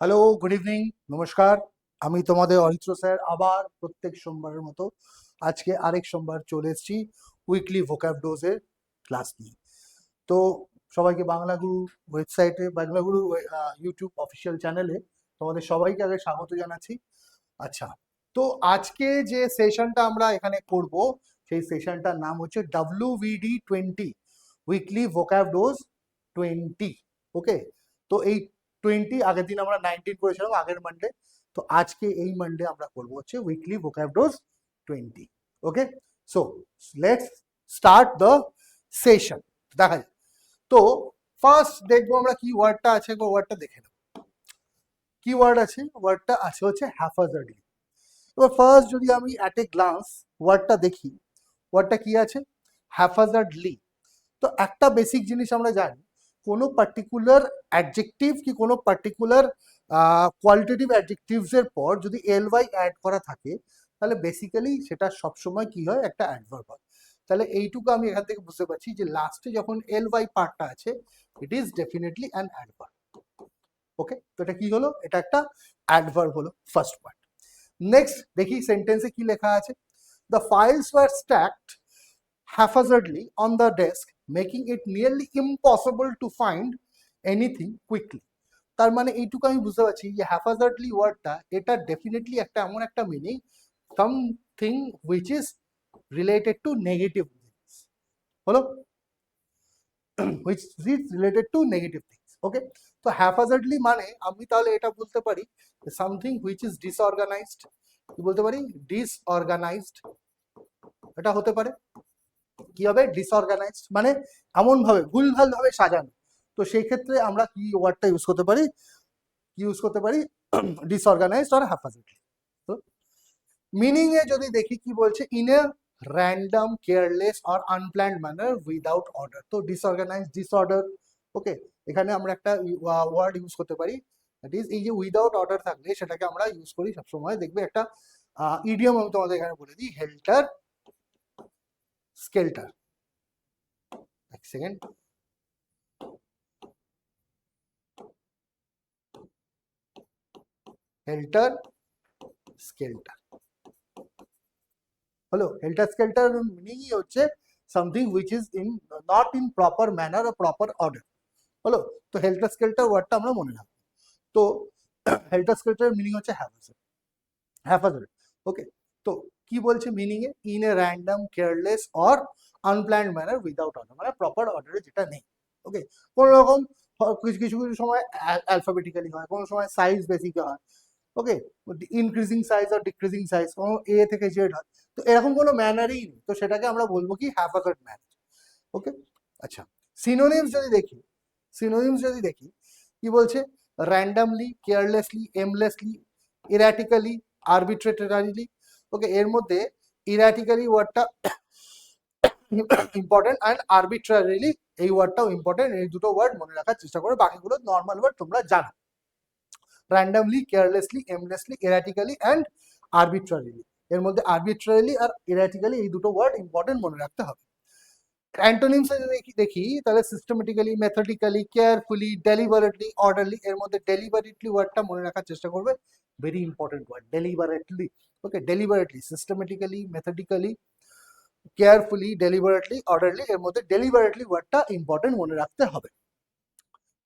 Hello good evening নমস্কার। আমি তোমাদের অরিত্র স্যার, আবার প্রত্যেক সোমবারের মতো আজকে আরেক সোমবার চলে এসেছি উইকলি ভোক্যাব ডোজের ক্লাস নিয়ে। তো সবাইকে বাংলা গুরু ওয়েবসাইটে বাংলা গুরু ইউটিউব অফিসিয়াল চ্যানেলে তোমাদের সবাইকে আগে স্বাগত জানাচ্ছি। আচ্ছা তো আজকে যে সেশনটা আমরা এখানে করব, সেই সেশনটার নাম হচ্ছে W twenty weekly vocab dose twenty okay তো এই টোয়েন্টি আগের দিন আমরা নাইনটিন করেছিলাম, আগের মানডে তো আজকে এই মানডে আমরা করব হচ্ছে weekly vocab dose twenty okay so let's start the session দেখা যায় তো ফার্স্ট দেখব আমরা কি ওয়ার্ডটা আছে ওয়ার্ডটা দেখে নেব। কি ওয়ার্ড আছে? ওয়ার্ডটা আছে হচ্ছে হ্যাফাজার্ডলি এবার ফার্স্ট যদি আমি অ্যাট এ গ্লান্স ওয়ার্ডটা দেখি ওয়ার্ডটা কি আছে? হ্যাফাজার্ডলি তো একটা বেসিক জিনিস আমরা জানি কোনো পার্টিকুলার অ্যাডজেক্টিভ কি কোনো পার্টিকুলার কোয়ালিটেটিভ অ্যাডজেক্টিভসের পর যদি এল ওয়াই অ্যাড করা থাকে তাহলে বেসিক্যালি সেটা সবসময় কি হয়? একটা অ্যাডভার্ব হয়। তাহলে এইটুকু আমি এখান থেকে বুঝতে পারছি যে লাস্টে যখন এল ওয়াই পার্টটা আছে it is definitely an adverb okay তো এটা কি হলো? এটা একটা অ্যাডভার্ব হলো ফার্স্ট পার্ট নেক্সট দেখি সেন্টেন্সে কি লেখা আছে? The files were stacked haphazardly on the desk, making it nearly impossible to find anything quickly. তার মানে এইটুকু আমি বুঝতে পারছি যে হ্যাফাজার্ডলি ওয়ার্ডটা এটা ডেফিনেটলি একটা এমন একটা meaning something which is related to negative হলো? Which is related to negative things okay তো হ্যাফাজার্ডলি মানে আমি তাহলে এটা বলতে পারি সামথিং হুইচ ইজ ডিসঅর্গানাইজড কি বলতে পারি? ডিসঅর্গানাইজড এটা হতে পারে। কি হবে? ডিসঅর্গানাইজড মানে এমন ভাবে ভুলভাল ভাবে সাজানো। তো সেই ক্ষেত্রে আমরা কি ওয়ার্ডটা ইউজ করতে পারি? ইউজ করতে পারি? ডিসঅর্গানাইজড আর হ্যাফাজেটলি তো মিনিং এ যদি দেখি কি বলছে? ইন এ র্যান্ডম কেয়ারলেস আর আনপ্ল্যান্ড ম্যানার উইদাউট অর্ডার তো ডিসঅর্গানাইজ ডিসঅর্ডার ওকে এখানে আমরা একটা ওয়ার্ড ইউজ করতে পারি। দ্যাট ইজ এই যে উইদাউট অর্ডার থাকলে সেটাকে আমরা ইউজ করি সবসময়। দেখবে একটা ইডিয়ম আমি তোমাদের এখানে বলে দিই। হেল্টার স্কেলটার এক সেকেন্ড হেল্টার স্কেলটার হলো হেল্টার স্কেলটার মিনিংই হচ্ছে something which is in not in proper manner O proper order হলো তো হেল্টার স্কেলটার ওয়ার্ডটা আমরা মনে রাখব তো হেল্টার স্কেলটার মিনিং হচ্ছে হ্যাফাজার হ্যাফাজার ওকে তো কি বলছে meaning A? In a random careless or unplanned manner without order মানে প্রপার অর্ডারে যেটা নেই। ওকে কোনো রকম কিছু কিছু কিছু সময় অ্যালফাবেটিক্যালি হয়, কোনো সময় সাইজ বেসিকে হয়। ওকে ইনক্রিজিং সাইজ আর ডিক্রিজিং সাইজ কোনো এ থেকে জেড হয়। তো এরকম কোনো ম্যানারই নেই। তো সেটাকে আমরা বলব কি হ্যাফাজার্ড ম্যানার ওকে আচ্ছা। সিনোনিমস যদি দেখি সিনোনিমস যদি দেখি, কি বলছে? Randomly carelessly aimlessly erratically arbitrarily okay এর মধ্যে ইরাটিক্যালি ওয়ার্ডটা ইম্পর্টেন্ট অ্যান্ড আরবিট্রারিলি এই ওয়ার্ডটাও ইম্পর্টেন্ট এই দুটো ওয়ার্ড মনে রাখার চেষ্টা করো। বাকিগুলো নর্মাল ওয়ার্ড তোমরা জানো। Randomly carelessly aimlessly erratically and arbitrarily এর মধ্যে আরবিট্রারিলি আর এরাটিক্যালি এই দুটো ওয়ার্ড ইম্পর্টেন্ট মনে রাখতে হবে। অ্যান্টোনিমস যদি দেখি তাহলে systematically methodically carefully deliberately orderly এর মধ্যে ডেলিভারেটলি ওয়ার্ডটা মনে রাখার চেষ্টা করবে। Very important word deliberately okay deliberately systematically methodically carefully deliberately orderly এর মধ্যে ডেলিভারেটলি ওয়ার্ডটা ইম্পর্টেন্ট মনে রাখতে হবে।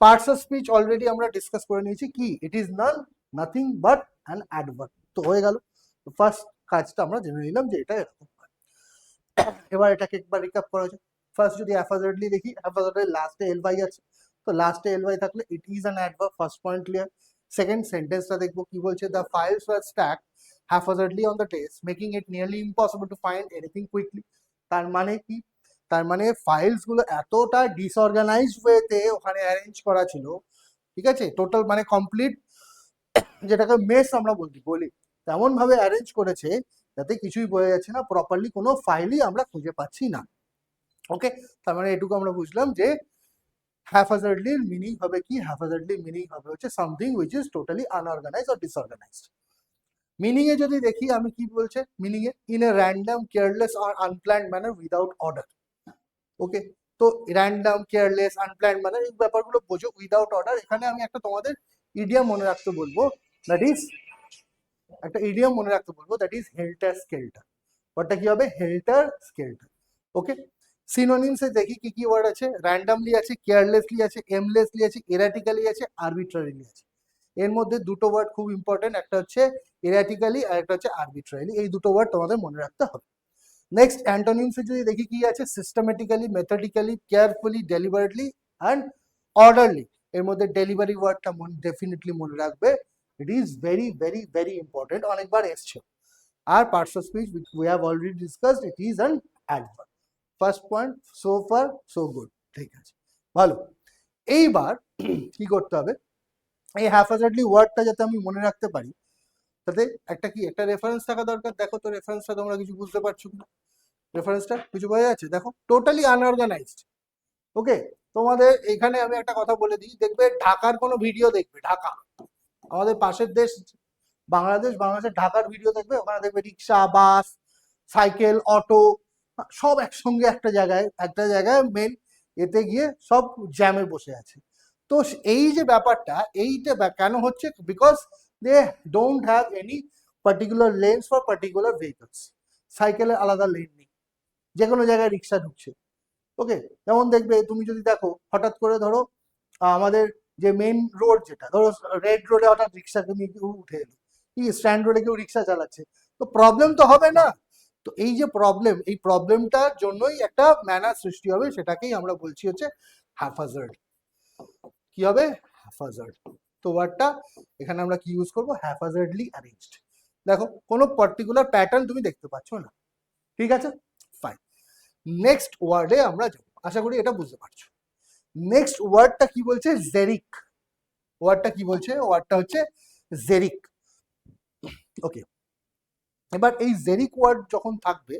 পার্টস অফ স্পিচ অলরেডি আমরা ডিসকাস করে নিয়েছি কি? It is none nothing but an adverb তো হয়ে গেল। ফার্স্ট কাজটা আমরা জেনে নিলাম যে এটা এরকম এবার এটাকে একবার রিকাপ করা যায় ফার্স্ট যদি অ্যাফাজার্ডলি দেখি অ্যাফাজার্ডের লাস্টে এল বাই আছে। তো লাস্টে এল বাই থাকলে it is an adverb first point clear second সেন্টেন্সটা দেখব কি বলছে the files were stack haphazardly on the desk, making it nearly impossible to find anything quickly. তার মানে কি? তার মানে ফাইলসগুলো এতটা ডিসঅর্গানাইজড ওয়েতে ওখানে অ্যারেঞ্জ করা ছিল ঠিক আছে? টোটাল মানে কমপ্লিট যেটাকে মেস আমরা বলি তেমন ভাবে অ্যারেঞ্জ করেছে যাতে কিছুই বোঝা যাচ্ছে না প্রপারলি কোনো ফাইলই আমরা খুঁজে পাচ্ছি না। ওকে তার মানে এটুকু আমরা বুঝলাম যে হ্যাফাজার্ডলি মিনিং হবে কি? হ্যাফাজার্ডলি মিনিং হবে হচ্ছে something which is totally unorganize or disorganized meaning এ যদি দেখি আমি কি বলছে? Meaning A in a random careless R unplanned manner without order okay তো র্যান্ডম কেয়ারলেস আনপ্ল্যান্ড ম্যানার এই ব্যাপারগুলো বোঝো উইদাউট অর্ডার এখানে আমি একটা তোমাদের ইডিয়াম মনে রাখতে বলব। দ্যাট ইজ একটা ইডিয়াম মনে রাখতে বলব। দ্যাট ইজ হেল্টার স্কেলটার ওয়ার্ডটা কি হবে? হেল্টার স্কেলটার ওকে সিনোনিমসে দেখি কি কি ওয়ার্ড আছে। র্যান্ডামলি আছে কেয়ারলেসলি আছে এমলেসলি আছে এরাটিক্যালি আছে আরবিট্রারিলি আছে। এর মধ্যে দুটো ওয়ার্ড খুব ইম্পর্টেন্ট একটা হচ্ছে এরাটিক্যালি আর একটা হচ্ছে আরবিট্রারিলি এই দুটো ওয়ার্ড তোমাদের মনে রাখতে হবে। নেক্সট অ্যান্টোনিমসে যদি দেখি কি আছে systematically methodically carefully deliberately and orderly এর মধ্যে ডেলিভারি ওয়ার্ডটা মনে ডেফিনেটলি মনে রাখবে। It is very very very important অনেকবার এসছে। আর parts speech we have already discussed it is an adverb first point so far so good ঠিক আছে। ভালো। এইবার কি করতে হবে? এই হ্যাফাজার্ডলি ওয়ার্ডটা যাতে আমি মনে রাখতে পারি, তাতে একটা কি, একটা রেফারেন্স থাকা দরকার। দেখো তো রেফারেন্সটা তোমরা কিছু বুঝতে পারছ কিনা? রেফারেন্সটা কিছু বোঝা যাচ্ছে? দেখো টোটালি আনঅর্গানাইজড ওকে তোমাদের এখানে আমি একটা কথা বলে দিই। দেখবে ঢাকার কোনো ভিডিও দেখবে, ঢাকা। আমাদের পাশের দেশ, বাংলাদেশ, বাংলাদেশের ঢাকার ভিডিও দেখবে? ওখানে দেখবে রিক্সা, বাস, সাইকেল, অটো সব একসঙ্গে একটা জায়গায় একটা জায়গায় মেন এতে গিয়ে সব জ্যামে বসে আছে। তো এই যে ব্যাপারটা, এইটা কেন হচ্ছে? Because they don't have any particular lanes for particular vehicles সাইকেলের আলাদা লেন নেই। যে কোনো জায়গায় রিক্সা ঢুকছে। ওকে যেমন দেখবে, তুমি যদি দেখো, হঠাৎ করে ধরো আমাদের যে মেন রোড যেটা, ধরো রেড রোডে হঠাৎ নিয়ে কেউ উঠে এলো। কি স্ট্যান্ড রোডে কেউ রিক্সা চালাচ্ছে। তো প্রবলেম তো হবে না। তো এই যে প্রবলেম এই প্রবলেমটার জন্যই একটা ম্যানার সৃষ্টি হবে, সেটাকেই আমরা বলছি হচ্ছে হ্যাফাজার্ড কি হবে? হ্যাফাজার্ড তো ওয়ার্ডটা এখানে আমরা কি ইউজ করব? হ্যাফাজার্ডলি অ্যারেঞ্জড দেখো, কোনো পার্টিকুলার প্যাটার্ন তুমি দেখতে পাচ্ছ না। ঠিক আছে? ফাইন নেক্সট ওয়ার্ডে আমরা যাব। আশা করি এটা বুঝতে পারছ। নেক্সট ওয়ার্ডটা কি বলছে? জেরিক ওয়ার্ডটা কি বলছে? ওয়ার্ডটা হচ্ছে জেরিক ওকে এবার এই জেরিক ওয়ার্ড যখন থাকবে,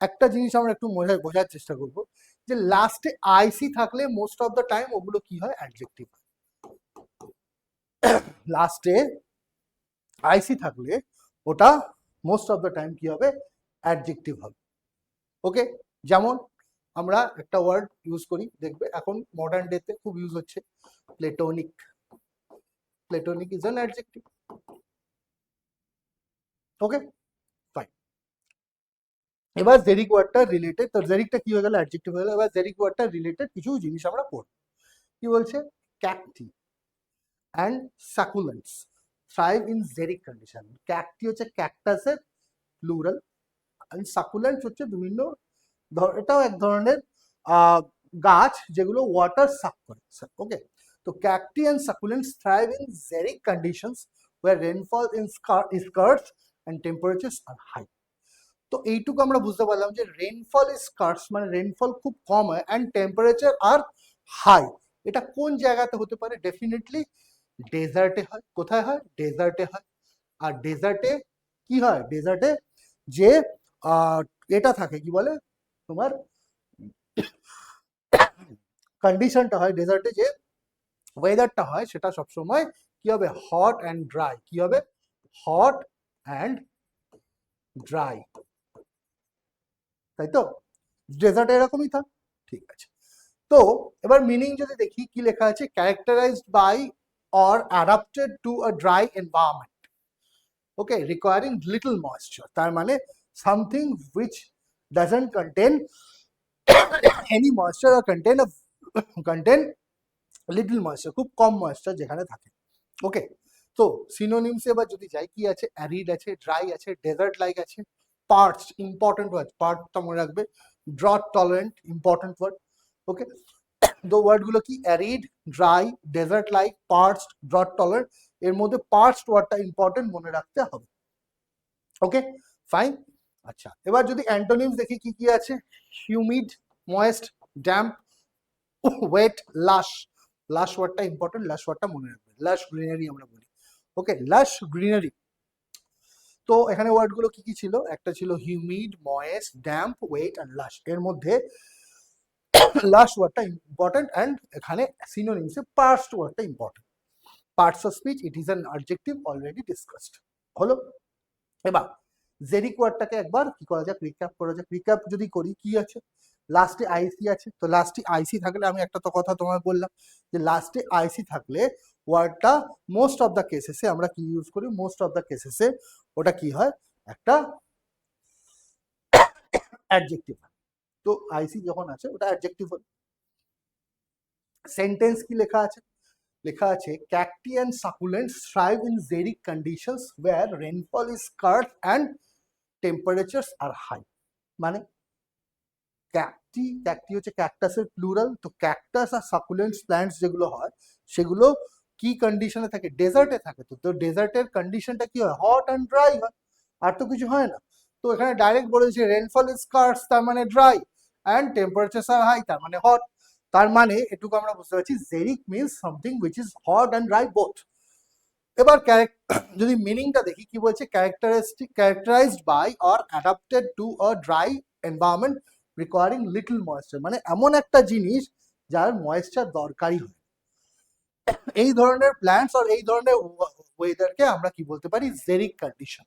একটা জিনিস আমরা একটু বোঝার চেষ্টা করব, যে লাস্টে আইসি থাকলে মোস্ট অফ দ্য টাইম ওগুলো কি হয়? অ্যাডজেক্টিভ লাস্টে আইসি থাকলে ওটা মোস্ট অফ দ্য টাইম কি হবে? অ্যাডজেক্টিভ হবে। ওকে যেমন আমরা একটা ওয়ার্ড ইউজ করি, দেখবে এখন মডার্ন ডেতে খুব ইউজ হচ্ছে platonic platonic is an adjective okay এবার জেরিক ওয়ার্ডটা রিলেটেড তো জেরিকটা কি হয়ে গেল? অ্যাডজেক্টিভ হয়ে গেল। এবার জেরিক ওয়ার্ডটা রিলেটেড কিছু জিনিস আমরা পড়ব। কি বলছে? Cacti and succulents thrive in xeric condition cacti হচ্ছে ক্যাকটাসের প্লুরাল অ্যান্ড সাকুলেন্টস হচ্ছে বিভিন্ন এটাও এক ধরনের গাছ যেগুলো ওয়াটার সাক করে। ওকে তো cacti and succulents thrive in xeric conditions were rainfall in scarce and temperatures are high. তো এইটুকু আমরা বুঝতে পারলাম যে রেনফল ইজ স্কার্স মানে রেনফল খুব কম হয় অ্যান্ড টেম্পারেচার আর হাই এটা কোন জায়গাতে হতে পারে? ডেফিনেটলি ডেজার্টে হয়। কোথায় হয়? ডেজার্টে হয়। আর ডেজার্টে কি হয়? ডেজার্টে যে এটা থাকে, কি বলে? তোমার কন্ডিশনটা হয় ডেজার্টে যে ওয়েদারটা হয়, সেটা সবসময় কি হবে? হট অ্যান্ড ড্রাই কি হবে? হট অ্যান্ড ড্রাই তাই তো? ডেজার্ট এরকমই থাক। ঠিক আছে। তো, এবার মিনিং যদি দেখি, কি লেখা আছে? Characterized by or adapted to a dry environment okay requiring little moisture তার মানে something which doesn't contain any moisture R contain contain little moisture খুব কম ময়েশ্চার যেখানে থাকে। ওকে তো সিনোনিমস এবার যদি যাই, কি আছে? অ্যারিড আছে ড্রাই আছে ডেজার্ট লাইক আছে। পার্টস ইম্পর্টেন্ট ওয়ার্ড পার্ট তো মনে রাখবে drought tolerant important word okay তো ওয়ার্ডগুলো কি? Arid dry desert like parts drought tolerant এর মধ্যে পার্টস ওয়ার্ডটা ইম্পর্টেন্ট মনে রাখতে হবে ওকে ফাইন আচ্ছা এবার যদি অ্যান্টোনিমস দেখি কি কি আছে? হিউমিড ময়েস্ট ড্যাম্প ওয়েট লাশ লাশ ওয়ার্ডটা ইম্পর্টেন্ট লাশ ওয়ার্ডটা মনে রাখবে লাশ গ্রিনারি আমরা বলি ওকে লাশ গ্রিনারি তো এখানে ওয়ার্ডগুলো কি কি ছিল? একটা ছিল humid moist damp wet and lush এর মধ্যে লাস্ট ওয়ার্ডটা ইম্পর্টেন্ট অ্যান্ড এখানে সিনোনিমসে পার্টস ওয়ার্ডটা important parts of speech it is an objective already discussed হলো? এবার জেরিক ওয়ার্ডটাকে একবার কি করা যাক? রিক্যাপ করা যাক। রিক্যাপ যদি করি, কি আছে? লাস্টে আইসি আছে। তো লাস্টে আইসি থাকলে আমি একটা তো কথা তোমায় বললাম যে লাস্টে আইসি থাকলে ওয়ার্ডটা মোস্ট অফ দ্য কেসেসে আমরা কি ইউজ করি? মোস্ট অফ দ্য কেসেসে ওটা কি হয়? একটা অ্যাডজেক্টিভ তো আইসি যখন আছে, ওটা অ্যাডজেক্টিভ হয়। সেন্টেন্স কি লেখা আছে? লেখা আছে cacti and succulents thrive in xeric conditions where rainfall is scarce and temperatures are high মানে ক্যাকটি ক্যাকটি হচ্ছে ক্যাকটাসের প্লুরাল তো ক্যাকটাস আর সাকুলেন্টস প্ল্যান্টস যেগুলো হয়, সেগুলো কি কন্ডিশনে থাকে? ডেজার্টে থাকে তো। তো ডেজার্টের কন্ডিশনটা কি হয়? হট অ্যান্ড ড্রাই হয়। আর তো কিছু হয় না। তো এখানে ডাইরেক্ট বলেছে রেনফল ইজ স্কার্টস তার মানে dry and temperature are high তার মানে হট তার মানে এটুকু আমরা বুঝতে পারছি xeric means something which is hot and dry both এবার যদি মিনিংটা দেখি, কি বলছে? Characteristic characterized by or adapted to a dry environment requiring little moisture মানে এমন একটা জিনিস যার ময়েশ্চার দরকারই হয় এই ধরনের প্ল্যান্টস আর এই ধরনের ওয়েদারকে আমরা কি বলতে পারি? Xeric condition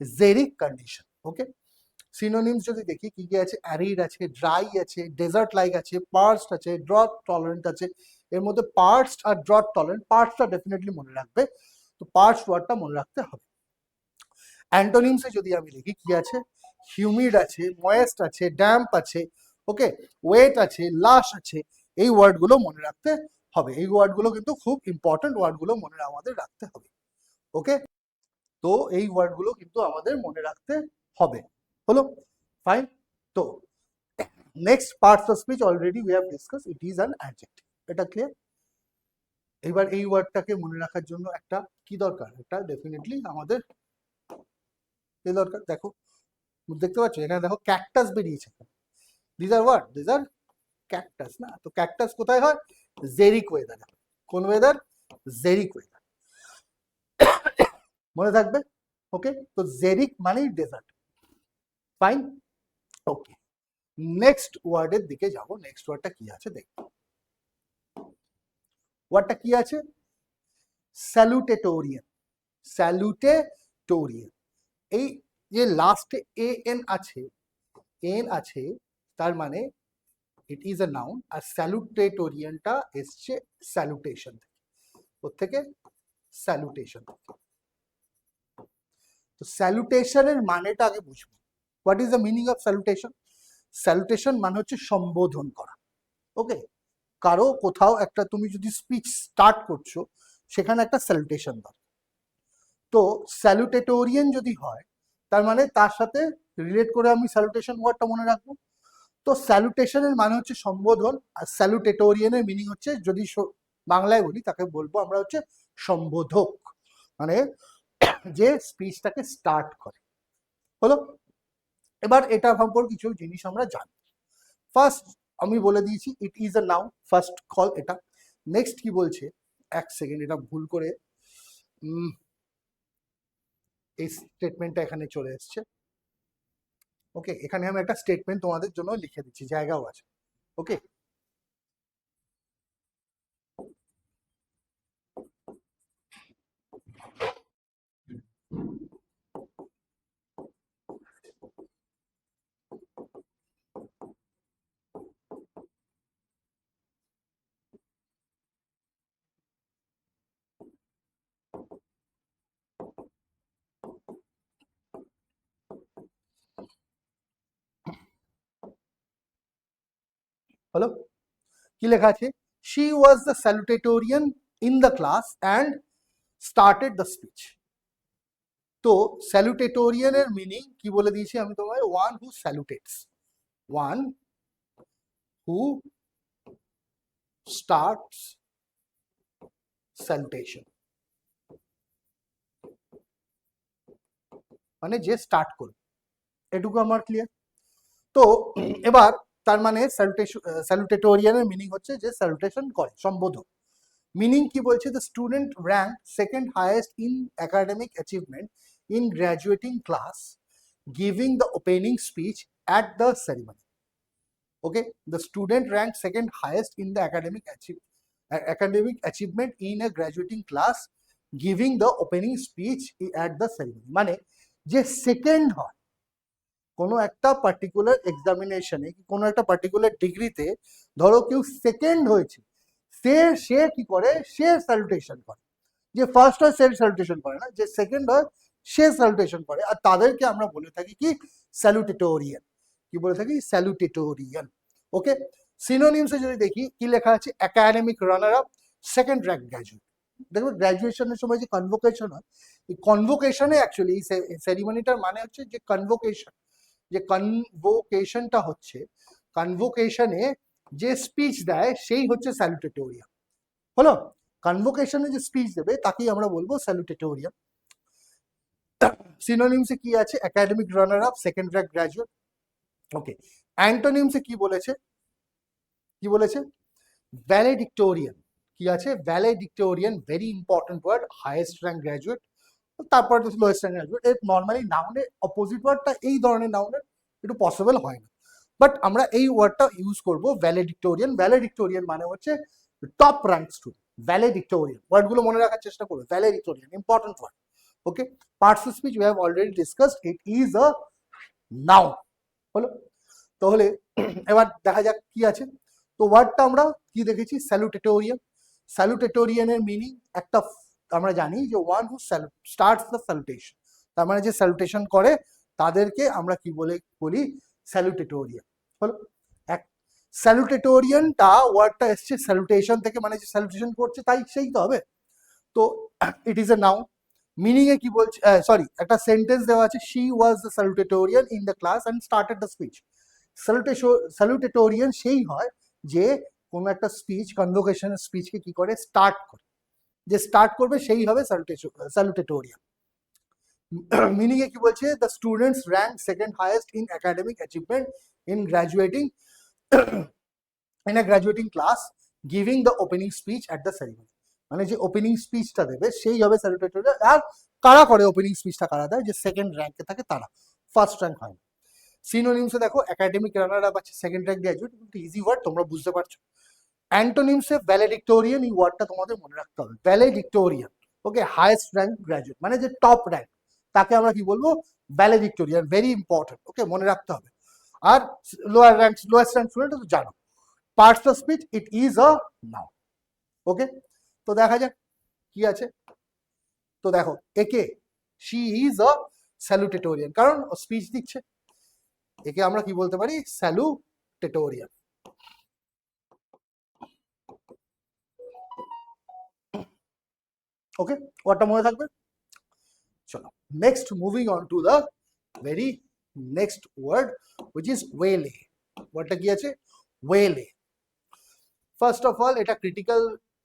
xeric condition okay synonyms যদি দেখি, কি কি আছে? অ্যারিড আছে ড্রাই আছে ডেজার্ট লাইক আছে পার্সড আছে ড্রট টলারেন্ট আছে। এর মধ্যে পার্সড আর ড্রট টলারেন্ট পার্সটা ডেফিনেটলি মনে রাখবে। তো পার্সড ওয়ার্ডটা মনে রাখতে হবে। অ্যান্টোনিমসে যদি আমি লিখি, কি আছে? হিউমিড আছে ময়েস্ট আছে ড্যাম্প আছে ওকে ওয়েট আছে লাশ আছে, এই ওয়ার্ডগুলো মনে রাখতে হবে। এই ওয়ার্ডগুলো কিন্তু খুব ইম্পর্টেন্ট ওয়ার্ডগুলো মনে আমাদের রাখতে হবে। ওকে তো এই ওয়ার্ডগুলো কিন্তু আমাদের মনে রাখতে হবে। হলো? ফাইন তো next parts of speech already we have discuss it is an adjective এটা ক্লিয়ার এবার এই ওয়ার্ডটাকে মনে রাখার জন্য একটা কি দরকার? একটা ডেফিনেটলি আমাদের কি দরকার। দেখো, দেখতে পাচ্ছ? এখানে দেখো ক্যাকটাস বেরিয়েছে। These are word these are cactus না? তো ক্যাকটাস কোথায় হয়? জেরিক ওয়েদার কোন ওয়েদার জেরিক ওয়েদার মনে থাকবে? ওকে তো জেরিক মানেই ডেজার্ট ফাইন ওকে নেক্সট ওয়ার্ডের দিকে যাব। নেক্সট ওয়ার্ডটা কি আছে? দেখব ওয়ার্ডটা কি আছে? স্যালুটেটোরিয়ান স্যালুটেটোরিয়ান এই যে লাস্টে এ এন আছে এন আছে, তার মানে ইট ইজ এ নাউন আর স্যালুটেটোরিয়ানটা এসছে স্যালুটেশন থেকে। ওর থেকে। স্যালুটেশন তো স্যালুটেশনের মানেটা আগে বুঝব। What is the meaning of salutation salutation মানে হচ্ছে সম্বোধন করা। ওকে কারও কোথাও একটা তুমি যদি স্পিচ স্টার্ট করছ, সেখানে একটা স্যালুটেশন দাও তো স্যালুটেটোরিয়ান যদি হয়, তার মানে তার সাথে রিলেট করে আমি স্যালুটেশন ওয়ার্ডটা মনে রাখব? তো স্যালুটেশনের মানে হচ্ছে সম্বোধন, আর স্যালুটেটোরিয়ানের মিনিং হচ্ছে যদি বাংলায় বলি তাকে বলব আমরা হচ্ছে সম্বোধক। মানে যে স্পিচটাকে স্টার্ট করে। হলো? এবার এটা সম্পর্কে কিছু জিনিস আমরা জানি। ফার্স্ট আমি বলে দিয়েছি it is a noun first call এটা। নেক্সট কি বলছে? এক সেকেন্ড এটা ভুল করে। এই স্টেটমেন্টটা এখানে চলে এসছে। ওকে এখানে আমি একটা স্টেটমেন্ট তোমাদের জন্য লিখে দিচ্ছি জায়গাও আছে। ওকে হলো কি লেখা আছে? She was the salutatorian in the class and started the speech তো স্যালুটেটোরিয়ানের মিনিং কি বলে দিয়েছি আমি তোমায়? One who salutes one who starts salutation মানে যে স্টার্ট করবে। এটুকু আমার ক্লিয়ার তো এবার তার মানে স্যালুটেশন স্যালুটেটোরিয়ানের মিনিং হচ্ছে যে স্যালুটেশন করে সম্বোধন মিনিং কি বলছে? The student rank second highest in academic achievement in graduating class giving the opening speech at the ceremony okay the student rank second highest in the academic academic achievement in a graduating class giving the opening speech at the ceremony মানে যে second হয় কোনো একটা particular এক্সামিনেশনে কোনো একটা particular ডিগ্রিতে ধরো কেউ সেকেন্ড হয়েছে, সে সে কি করে? সে স্যালুটেশন করে। যে ফার্স্ট হয়, সে স্যালুটেশন করে না। যে সেকেন্ড হয়, সে স্যালুটেশন করে। আর তাদেরকে আমরা বলে থাকি কি? স্যালুটেটোরিয়ান কি বলে থাকি? স্যালুটেটোরিয়ান ওকে সিনোনিমসে যদি দেখি, কি লেখা আছে? Academic runner up second rank graduate দেখো গ্র্যাজুয়েশনের সময় যে কনভোকেশন হয়, এই কনভোকেশনে অ্যাকচুয়ালি এই সেরিমনিটার মানে হচ্ছে যে কনভোকেশন যে কনভোকেশনটা হচ্ছে কনভোকেশনে যে স্পিচ দেয়, সেই হচ্ছে স্যালুটেটোরিয়াম হলো? কনভোকেশনে যে স্পিচ দেবে, তাকেই আমরা বলব স্যালুটেটোরিয়াম সিনোনিমসে কি আছে? Academic runner up second rank graduate okay অ্যান্টোনিমসে কি বলেছে? কি বলেছে? ভ্যালেডিক্টোরিয়ান কি আছে? Valedictorian very important word highest rank graduate তারপর লোয়েস্ট র্যাঙ্ক গ্র্যাজুয়েট এর নর্মালি নাউনের অপোজিট ওয়ার্ডটা এই ধরনের নাউনের একটু পসিবল হয় না। বাট আমরা এই ওয়ার্ডটা ইউজ করব ভ্যালেডিক্টোরিয়ান ভ্যালেডিক্টোরিয়ান মানে হচ্ছে টপ র্যাঙ্ক স্টুডেন্ট ভ্যালেডিক্টোরিয়ান ওয়ার্ডগুলো মনে রাখার চেষ্টা করবে। Valedictorian important word okay parts of speech we have already discussed it is a noun হলো? তাহলে এবার দেখা যাক কি আছে। তো ওয়ার্ডটা আমরা কি দেখেছি? স্যালুটেটোরিয়ান স্যালুটেটোরিয়ানের মিনিং একটা আমরা জানি যে one who starts the salutation তার মানে যে স্যালুটেশন করে, তাদেরকে আমরা কি বলে, বলি স্যালুটেটোরিয়ান হলো, এক স্যালুটেটোরিয়ানটা ওয়ার্ডটা এসছে স্যালুটেশন থেকে মানে যে স্যালুটেশন করছে, তাই সেই তো হবে। তো it is a noun meaning এ কি বলছে সরি একটা সেন্টেন্স দেওয়া আছে she was the salutatorian in the class and started the speech salutatorian সেই হয় যে, কোনো একটা স্পিচ কনভোকেশনের স্পিচকে কি করে স্টার্ট করে। যে স্টার্ট করবে সেই হবে স্যালুটেটোরিয়ান মিনিং এ কি বলছে? The students rank second highest in academic achievement in graduating in a graduating class giving the opening speech at the ceremony মানে যে ওপেনিং স্পিচটা দেবে, সেই হবে স্যালুটেটোরিয়ান আর কারা করে ওপেনিং স্পিচটা কারা দেয়? যে সেকেন্ড র্যাঙ্কে থাকে তারা। ফার্স্ট র্যাঙ্ক হয়। সিনোনিমসে দেখো একাডেমিক রানার আপ আছে সেকেন্ড র্যাঙ্ক গ্র্যাজুয়েট কিন্তু ইজি ওয়ার্ড তোমরা বুঝতে পারছ। অ্যান্টোনিমসে ভ্যালেডিক্টোরিয়ান এই ওয়ার্ডটা তোমাদের মনে রাখতে হবে। Valedictorian okay highest rank graduate মানে যে টপ র্যাঙ্ক তাকে আমরা কি বলব? ভ্যালেডিক্টোরিয়ান ভেরি ইম্পর্টেন্ট ওকে মনে রাখতে হবে। আর lower rank lowest rank student জানো parts of speech it is a noun okay তো দেখা যাক কি আছে। তো দেখো, একে শি ইজ আ স্যালুটেটোরিয়ান কারণ স্পিচ দিচ্ছে। একে আমরা কি বলতে পারি? স্যালুটেটোরিয়ান ওকে ওয়ার্ডটা মনে থাকবে? চলো next moving on to the very next word which is waylay ওয়ার্ডটা কি আছে? ওয়েলে ফার্স্ট অফ অল এটা ক্রিটিক্যাল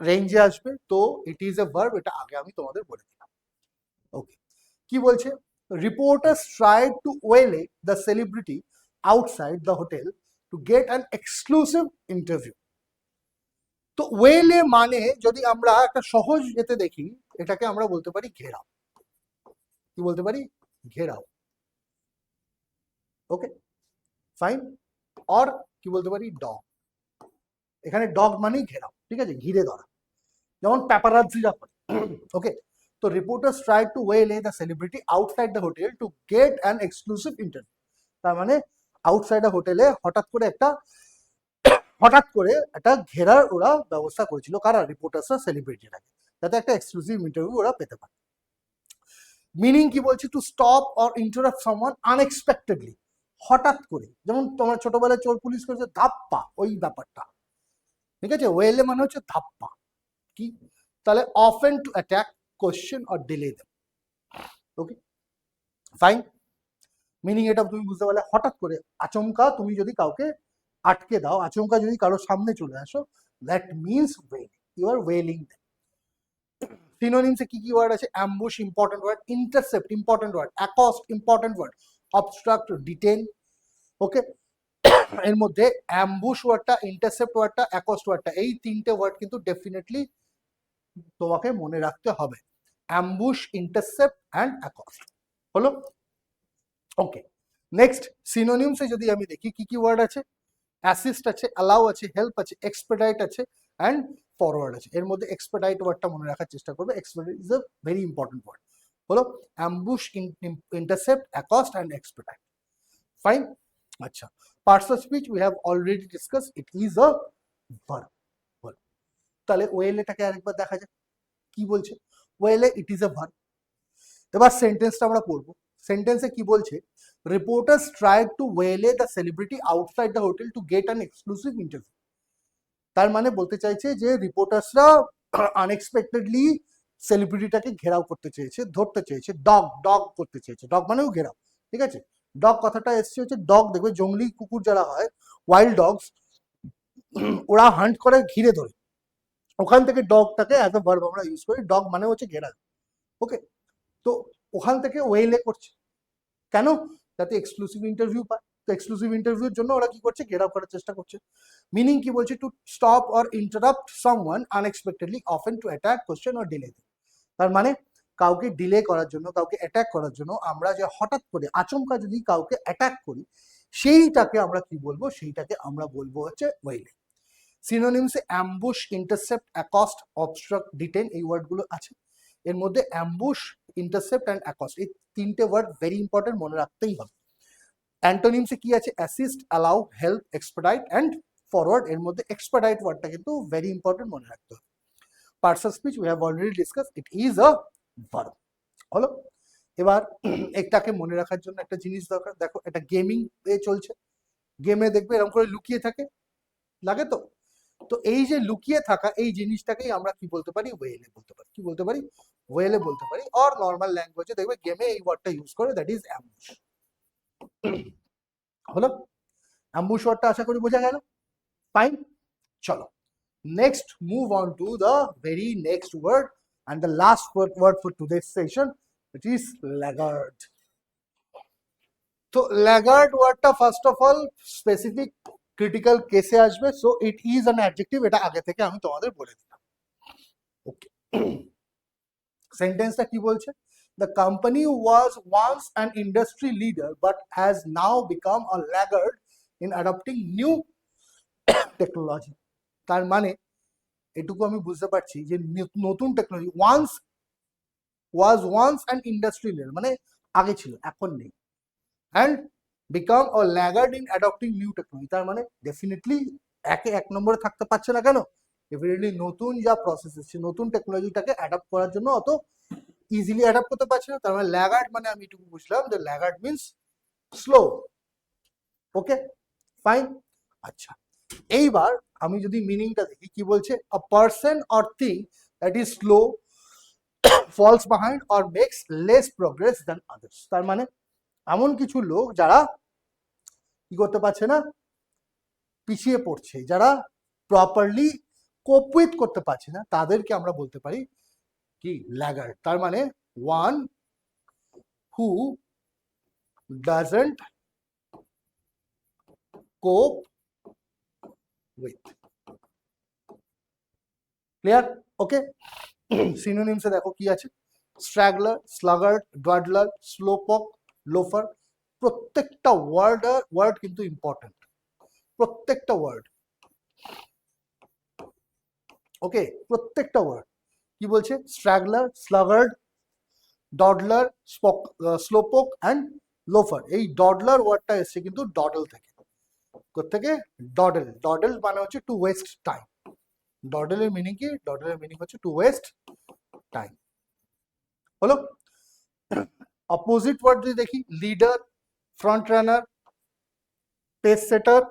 রেঞ্জে আসবে, তো ইট ইজ এ ভার্ব এটা আগে আমি তোমাদের বলে দিলাম। ওকে কি বলছে? Reporters tried to waylay the celebrity outside the hotel to get an exclusive interview তো ওয়েলে মানে যদি আমরা একটা সহজ এতে দেখি, এটাকে আমরা বলতে পারি ঘেরাও। কি বলতে পারি? ঘেরাও। ওকে ফাইন অর কি বলতে পারি? ডগ এখানে ডগ মানেই ঘেরাও। ঠিক আছে? ঘিরে ধরা। যেমন প্যাপারাজিরা করে। ওকে তো reporters try to waylay the celebrity outside the hotel to get an exclusive interview তার মানে আউটসাইড হোটেলে হঠাৎ করে একটা হঠাৎ করে একটা ঘেরার ওরা ব্যবস্থা করেছিল, কারা? রিপোর্টার্সরা সেলিব্রিটিটাকে যাতে একটা এক্সক্লুসিভ ইন্টারভিউ ওরা পেতে পারে। মিনিং কি বলছে? To stop or interrupt someone unexpectedly হঠাৎ করে। যেমন তোমার ছোটবেলায় চোর পুলিশ করেছে, ধাপ্পা, ওই ব্যাপারটা। ঠিক আছে? ওয়েলে মানে হচ্ছে ধাপ্পা। কি? তাহলে often to attack question or delay them okay fine meaning এটা তুমি বুঝতে পারলে। হঠাৎ করে আচমকা তুমি যদি কাউকে আটকে দাও, আচমকা যদি কারোর সামনে চলে আসো that means waylay you are waylaying সিনোনিমসে কি কি ওয়ার্ড আছে? Ambush important word intercept important word accost important word obstruct detain okay এর মধ্যে অ্যাম্বুশ ওয়ার্ডটা ইন্টারসেপ্ট ওয়ার্ডটা অ্যাকস্ট ওয়ার্ডটা এই তিনটে ওয়ার্ড কিন্তু ডেফিনেটলি তোমাকে মনে রাখতে হবে। অ্যাম্বুশ ইন্টারসেপ্ট অ্যান্ড অ্যাকস্ট হলো? ওকে নেক্সট সিনোনিমসে যদি আমি দেখি, কি কি ওয়ার্ড আছে? অ্যাসিস্ট আছে অ্যালাউ আছে হেল্প আছে এক্সপেডাইট আছে অ্যান্ড ফরওয়ার্ড আছে। এর মধ্যে এক্সপেডাইট ওয়ার্ডটা মনে রাখার চেষ্টা করবে। Expedite is a very important word হলো ambush intercept accost and expedite fine আচ্ছা। Parts of speech we have already discuss it is a verb তাহলে ওয়েলেটাকে আরেকবার দেখা যাক। কি বলছে? ওয়েলে ইট ইজ এ ভার এবার সেন্টেন্সটা আমরা পড়ব। সেন্টেন্সে কি বলছে? Reporters tried to waylay the celebrity outside the hotel to get an exclusive interview তার মানে বলতে চাইছে যে রিপোর্টার্সরা আনএক্সপেক্টেডলি সেলিব্রিটিটাকে ঘেরাও করতে চেয়েছে, ধরতে চেয়েছে ডগ ডগ করতে চেয়েছে। ডগ মানেও ঘেরাও, ঠিক আছে? ডগ কথাটা এসছে হচ্ছে ডগ দেখবে জঙ্গলি কুকুর যারা হয় ওয়াইল্ড ডগস ওরা হান্ট করে ঘিরে ধরে। ওখান থেকে ডগটাকে অ্যাজ ভার্ব আমরা ইউজ করি ডগ মানে হচ্ছে ঘেরা। ওকে তো ওখান থেকে ওয়েলে করছে। কেন? যাতে এক্সক্লুসিভ ইন্টারভিউ পায়। তো এক্সক্লুসিভ ইন্টারভিউর জন্য ওরা কি করছে? ঘেরাও করার চেষ্টা করছে। মিনিং কি বলছে? To stop or interrupt someone unexpectedly often to attack question or delay তার মানে কাউকে ডিলে করার জন্য, কাউকে অ্যাটাক করার জন্য আমরা যে হঠাৎ করে আচমকা যদি কাউকে অ্যাটাক করি, সেইটাকে আমরা কি বলব? সেইটাকে আমরা বলব হচ্ছে ওয়েলে সিনোনিমসে ambush intercept accost obstruct detain এই ওয়ার্ডগুলো আছে। এর মধ্যে অ্যাম্বুশ ইন্টারসেপ্ট অ্যান্ড অ্যাকস্ট এই তিনটে ওয়ার্ড ভেরি ইম্পর্টেন্ট মনে রাখতেই হবে। অ্যান্টোনিমসে কি আছে? Assist allow help expedite and forward এর মধ্যে এক্সপার্টাইট ওয়ার্ডটা কিন্তু ভেরি ইম্পর্টেন্ট মনে রাখতে হবে। Parts of speech we have already discuss it is a verb হলো? এবার একটাকে মনে রাখার জন্য একটা জিনিস দরকার। দেখো, এটা গেমিং এ চলছে। গেমে দেখবে এরকম করে লুকিয়ে থাকে। লাগে তো? তো এই যে লুকিয়ে থাকা এই জিনিসটাকেই আমরা কি বলতে পারি? ওয়েলে বলতে পারি। কি বলতে পারি? ওয়েলে বলতে পারি অর নর্মাল ল্যাঙ্গুয়েজে দেখবে গেমে এই ওয়ার্ডটা ইউজ করে দ্যাট ইজ অ্যাম্বুশ হলো অ্যাম্বুশ ওয়ার্ডটা আশা করি বোঝা গেল ফাইন চলো next move on to the very next word and the last word, word for today's session which is laggard. তো laggard ওয়ার্ডটা first of all specific critical কেসে আসবে so it is an adjective এটা আগে থেকে আমি তোমাদের বলে দিলাম ওকে সেন্টেন্সটা কি বলছে? The company was once an industry leader but has now become a laggard in adopting new technology তার মানে এটুকু আমি বুঝতে পারছি যে নতুন technology once was once and industry leader মানে আগে ছিল, এখন নেই। And become a laggard in adopting new technology তার মানে ডেফিনেটলি একে এক নম্বরে থাকতে পারছে না কেন? ডেফিনেটলি নতুন যা প্রসেস এসছে, নতুন টেকনোলজিটাকে অ্যাডাপ্ট করার জন্য অত ইজিলি অ্যাডাপ্ট করতে পারছে না। তার মানে ল্যাগার্ড মানে আমি এটুকু বুঝলাম যে laggard means slow okay fine আচ্ছা। এইবার আমি যদি মিনিংটা দেখি, কি বলছে? A person or thing that is slow falls behind or makes less progress than others তার মানে এমন কিছু লোক যারা কি করতে পারছে না? পিছিয়ে পড়ছে, যারা প্রপারলি কোপুইট করতে পারছে না তাদেরকে আমরা বলতে পারি কি? ল্যাগার তার মানে one who doesn't cope with clear okay সিনোনিমসে দেখো কি আছে? Straggler sluggard dawdler slowpoke loafer প্রত্যেকটা ওয়ার্ড ওয়ার্ড কিন্তু ইম্পর্টেন্ট প্রত্যেকটা ওয়ার্ড ওকে প্রত্যেকটা ওয়ার্ড কি বলছে? স্ট্র্যাগলার স্লাগার্ড ডডলার স্লোপক অ্যান্ড লোফার এই ডডলার ওয়ার্ডটা এসছে কিন্তু ডডল থেকে। থেকে ডডেল ডডেল মানে হচ্ছে টু ওয়েস্ট টাইম ডডেলের মিনিং কি? ডডেলের মিনিং হচ্ছে টু ওয়েস্ট টাইম হলো? অপোজিট ওয়ার্ড যদি দেখি leader front runner pace setter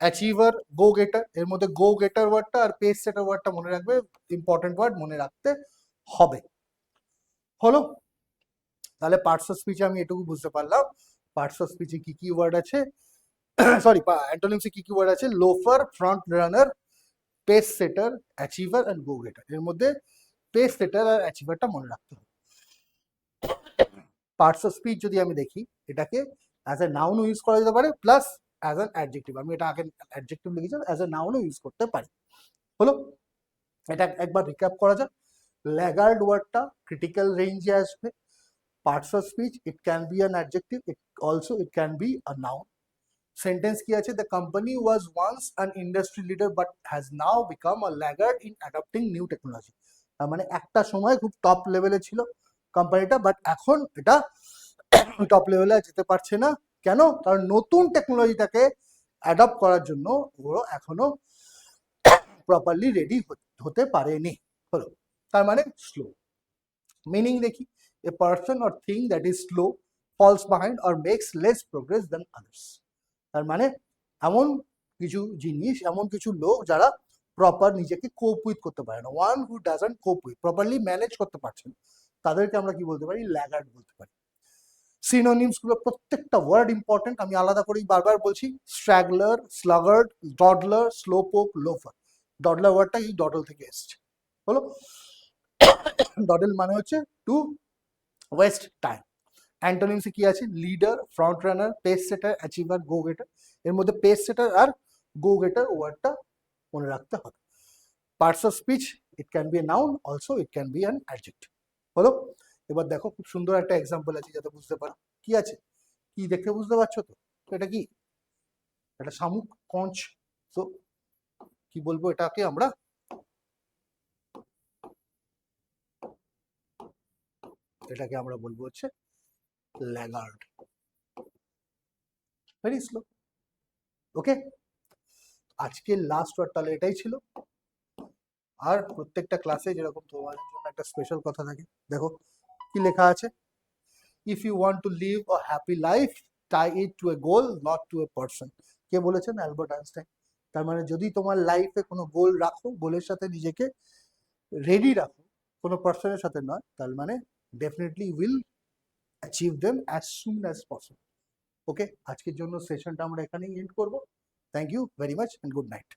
achiever go getter এর মধ্যে গো গেটার ওয়ার্ডটা আর পেস সেটার ওয়ার্ডটা মনে রাখবে ইম্পর্টেন্ট ওয়ার্ড মনে রাখতে হবে। হলো? তাহলে পার্টস অফ স্পিচে আমি এটুকু বুঝতে পারলাম। পার্টস অফ স্পিচে কি কি ওয়ার্ড আছে? সরি অ্যান্টোনিমসে কি কি ওয়ার্ড আছে? Loafer front runner pace setter achiever and go getter এর মধ্যে পেস সেটার আর অ্যাচিভারটা মনে রাখতে হবে। পার্টস অফ স্পিচ যদি আমি দেখি, এটাকে অ্যাজ এ নাউনও ইউজ করা যেতে পারে প্লাস অ্যাজ অ্যান অ্যাডজেক্টিভ আমি এটা আগে অ্যাডজেক্টিভ লিখেছিলাম অ্যাজ এ নাউনও ইউজ করতে পারি। হলো? এটা একবার রিক্যাপ করা যাক। ল্যাগার্ড ওয়ার্ডটা ক্রিটিক্যাল রেঞ্জে আসবে। Parts of speech it can be an adjective it also it can be a noun sentence কি আছে? The company was once an industry leader but has now become a laggard in adapting new technology তার মানে একটা সময় খুব top লেভেলে ছিল কোম্পানিটা বাট এখন এটা টপ লেভেলে যেতে পারছে না। কেন? কারণ নতুন টেকনোলজিটাকে অ্যাডপ্ট করার জন্য ওগুলো এখনও প্রপারলি রেডি হতে পারেনি। হলো, তার মানে স্লো মিনিং দেখি a person or thing that is slow falls behind or makes less progress then others তার মানে এমন কিছু জিনিস, এমন কিছু লোক যারা প্রপার নিজেকে কোপ উইথ করতে পারে না। One who doesn't cope with properly manage করতে পারছে না, তাদেরকে আমরা কি বলতে পারি? ল্যাগার্ড বলতে পারি। সিনোনিমসগুলো প্রত্যেকটা ওয়ার্ড ইম্পর্টেন্ট আমি আলাদা করেই বারবার বলছি স্ট্র্যাগলার স্লাগার্ড ডডলার স্লোপোক লোফার ডডলার ওয়ার্ডটা এই ডডল থেকে এসছে। হলো ডডল মানে হচ্ছে টু ওয়েস্ট টাইম অ্যান্টোনিমসে কি আছে? Leader front runner pace setter achiever go getter এর মধ্যে পেস সেটার আর গো গেটার ওয়ার্ডটা মনে রাখতে হবে। Parts of speech it can be a noun also it can be an adjective হলো এবার দেখো খুব সুন্দর একটা এক্সাম্পল আছে যাতে বুঝতে পারো। কি আছে? কি দেখে বুঝতে পারছ তো? এটা কি? এটা শামুক কঞ্চ। তো কি বলব এটাকে আমরা? এটাকে আমরা বলব হচ্ছে ল্যাগার্ড। ভেরি স্লো ওকে আজকে লাস্ট ওয়ার্ড তাহলে এটাই ছিল। আর প্রত্যেকটা ক্লাসে যেরকম তোমাদের জন্য একটা স্পেশাল কথা থাকে। দেখো কি লেখা আছে? If you want to live a happy life tie it to a goal not to a person কে বলেছেন? অ্যালবার্ট আইনস্টাইন তার মানে যদি তোমার লাইফে কোনো গোল রাখো গোলের সাথে নিজেকে রেডি রাখো, কোনো পার্সনের সাথে নয়, তার মানে definitely will achieve them as soon as possible okay আজকের জন্য সেশনটা আমরা এখানেই এন্ড করব। Thank you very much and good night